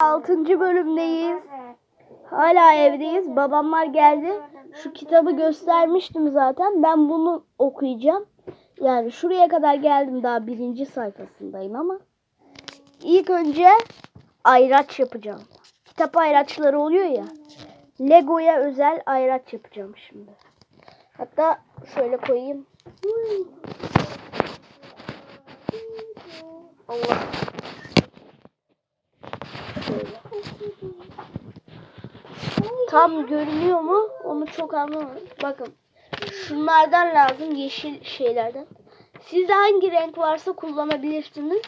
6. bölümdeyiz. Hala evdeyiz. Babamlar geldi. Şu kitabı göstermiştim zaten. Ben bunu okuyacağım. Yani şuraya kadar geldim daha birinci sayfasındayım ama. İlk önce ayraç yapacağım. Kitap ayraçları oluyor ya. Lego'ya özel ayraç yapacağım şimdi. Hatta şöyle koyayım. Allah. Tam görünüyor mu? Onu çok anlamadım. Bakın. Şunlardan lazım. Yeşil şeylerden. Sizde hangi renk varsa kullanabilirsiniz.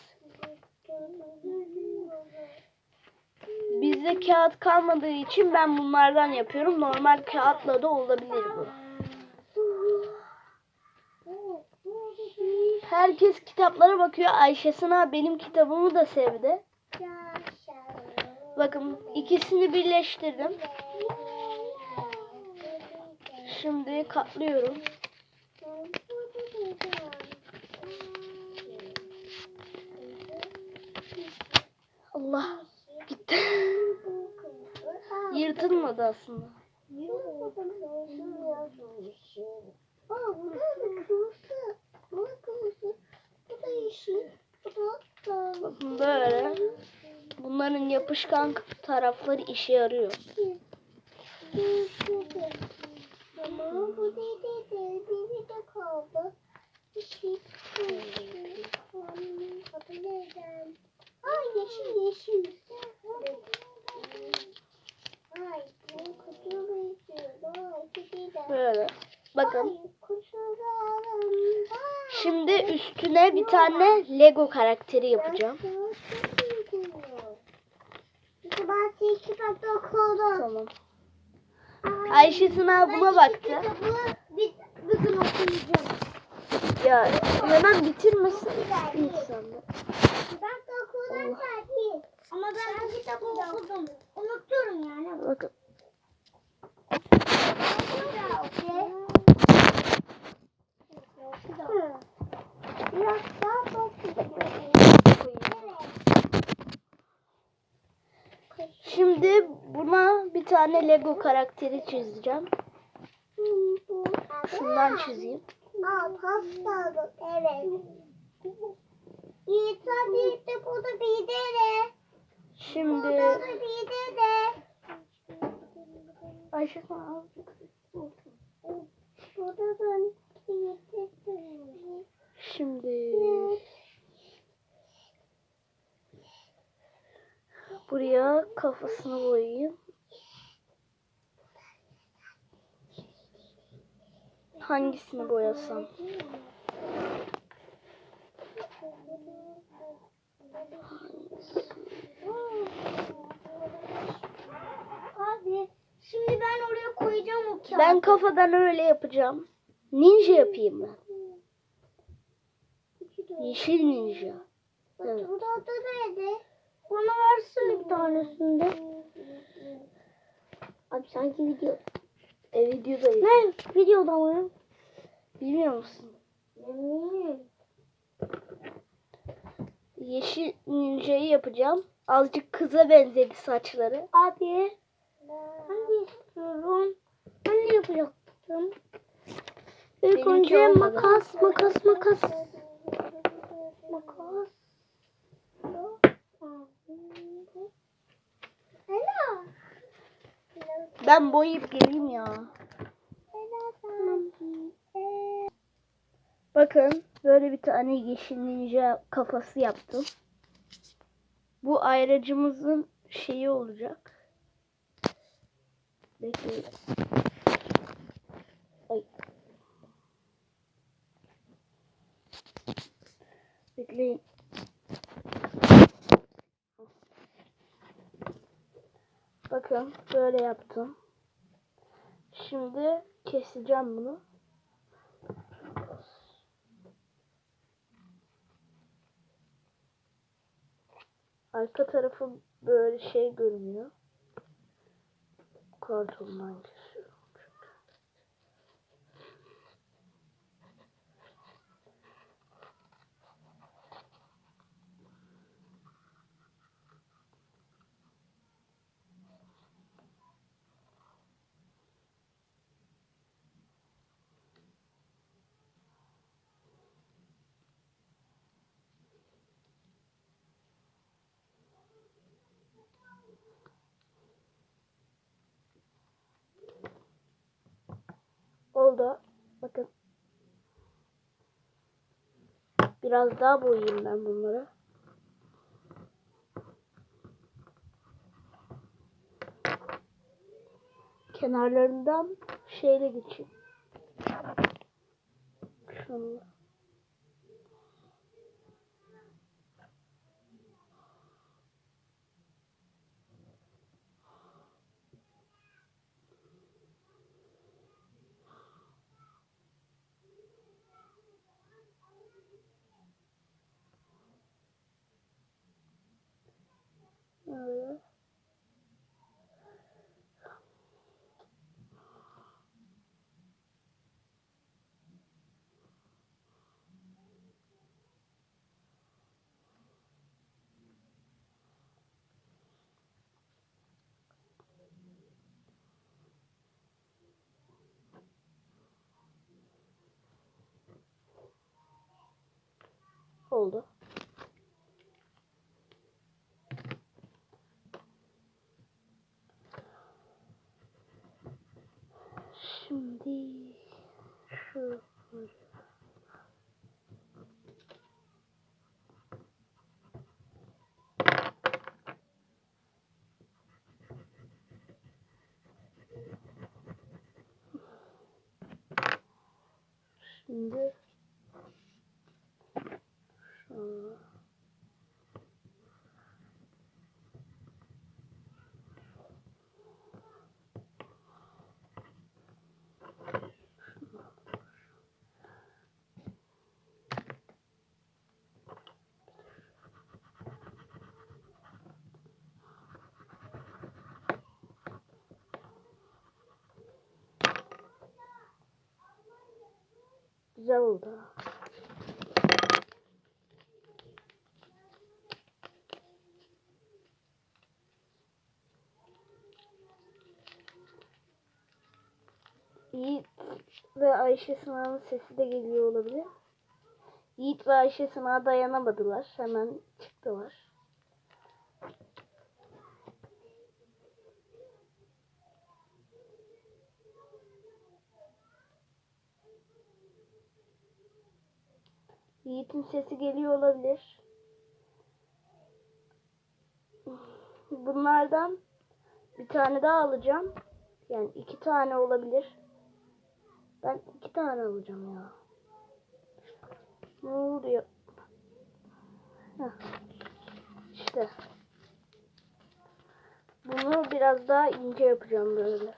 Bizde kağıt kalmadığı için ben bunlardan yapıyorum. Normal kağıtla da olabilir bu. Herkes kitaplara bakıyor. Ayşe Sınav benim kitabımı da sevdi. Bakın ikisini birleştirdim. Şimdi katlıyorum. Allah gitti. Yırtılmadı aslında. Bakın böyle. Bunların yapışkan tarafları işe yarıyor. Böyle. Bakın. Şimdi üstüne bir tane Lego karakteri yapacağım. Sekiz kitapta okudum. Tamam. Ayşe Sınav buna baktı. Kitabı bir, bir gün okuyacağım. Ya hemen bitirmesin insanlar. Ben de okudum tabii. Ama ben bu kitabı okudum. Unutuyorum yani. Bakın. Biraz daha çok Şimdi buna bir tane Lego karakteri çizeceğim. Şundan çizeyim. Aa, pasta evet. İyi tabii de bu da bir de. Şimdi Bu da bir de. Ayşe Sınav Bu da ben bir de. Şimdi buraya kafasını boyayayım. Hangisini boyasam? Abi şimdi ben oraya koyacağım o kağıdı. Ben kafadan öyle yapacağım. Ninja yapayım ben. Yeşil ninja. Evet. Burada adı neydi? Bana versene bir tanesinde. Abi sanki video. E videodayım. Ne? Videoda mı? Bilmiyor musun? Hmm. Yeşil ninjayı yapacağım. Azıcık kıza benzedi saçları. Abi. Ben de istiyorum. Ben de yapacaktım. İlk Benimki önce olmadı. makas, makas, makas. Makas. Ben boyayıp geleyim ya. Bakın böyle bir tane yeşil ninja kafası yaptım. Bu ayracımızın şeyi olacak. Bekleyin. Bekleyin. Bakın böyle yaptım. Şimdi keseceğim bunu. Arka tarafı böyle şey görünüyor. Kartondan kesiyorum. Oldu. Bakın. Biraz daha boyayayım ben bunları. Kenarlarından şeyle geçeyim. Şunla. Öyle. Oldu. Şimdi şu Şimdi güzel oldu. Yiğit ve Ayşe Sınav'ın sesi de geliyor olabilir. Yiğit ve Ayşe Sınav dayanamadılar. Hemen çıktılar. Yiğit'in sesi geliyor olabilir. Bunlardan bir tane daha alacağım. Yani iki tane olabilir. Ben iki tane alacağım ya. Ne oluyor? Heh. İşte. Bunu biraz daha ince yapacağım böyle.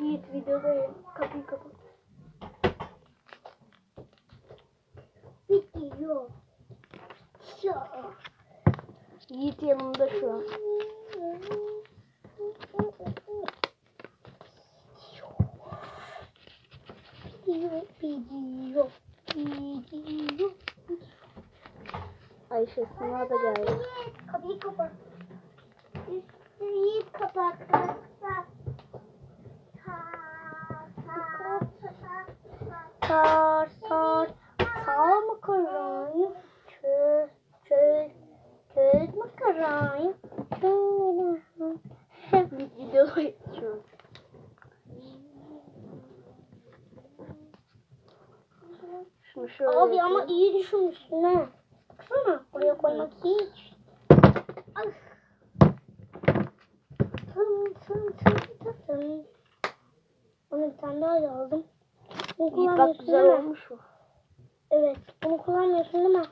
Yiğit videodayım. Kapıyı kapat. Bitiyor. Ya. Yiğit yanımda şu an. Ayşe Sınav da geldi. Kapıyı kapat. Üstü Yiğit kapat. Şunu şöyle Abi ama iyi düşünmüşsün ha. Baksana buraya koymak hiç. Ay. Tın tın tın tın tın. Onu bir tane daha aldım. Bunu kullanmıyorsun değil mi? olmuş mu? Evet. Bunu kullanmıyorsun değil mi?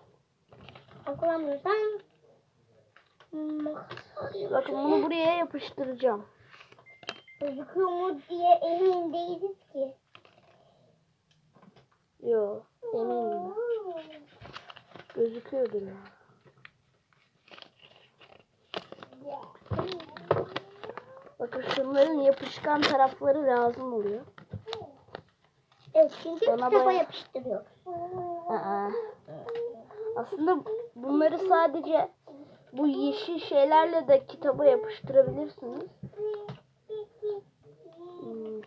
Sen kullanmıyorsan Bakın bunu buraya yapıştıracağım. gözüküyor mu diye emin değiliz ki. Yo eminim. Gözüküyordur ya. Bakın şunların yapışkan tarafları lazım oluyor. Evet çünkü Bana kitaba baya- yapıştırıyoruz. Aa. Aslında bunları sadece bu yeşil şeylerle de kitaba yapıştırabilirsiniz. Hmm.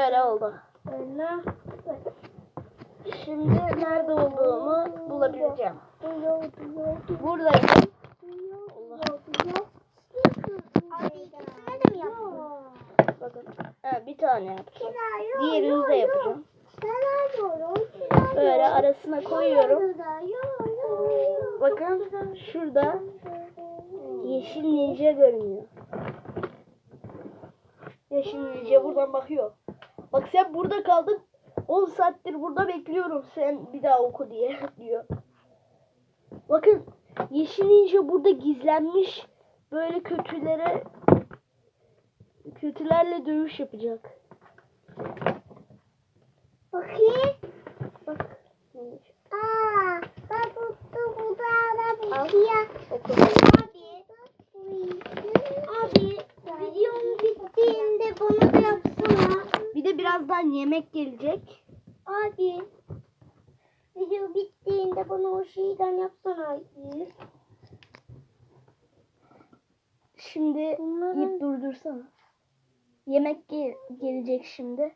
Böyle oldu. Şimdi nerede olduğumu bulabileceğim. Buradayım. Bakın. Ha, bir tane yaptım. Diğerini de yapacağım. Böyle arasına koyuyorum. Bakın şurada yeşil ninja görünüyor. Yeşil ninja buradan bakıyor. Bak sen burada kaldın. 10 saattir burada bekliyorum sen bir daha oku diye diyor. Bakın yeşil ninja burada gizlenmiş. Böyle kötülere kötülerle dövüş yapacak. Bakayım. Bak. Aa, ben tuttum bu da da bu siyah. Oku. Abi, abi videom bittiğinde bana da yapsana. Bir de birazdan yemek gelecek. Abi, video bittiğinde bana o şeyden yapsana. Şimdi Bunların- yiyip durdursana. Yemek ge- gelecek şimdi.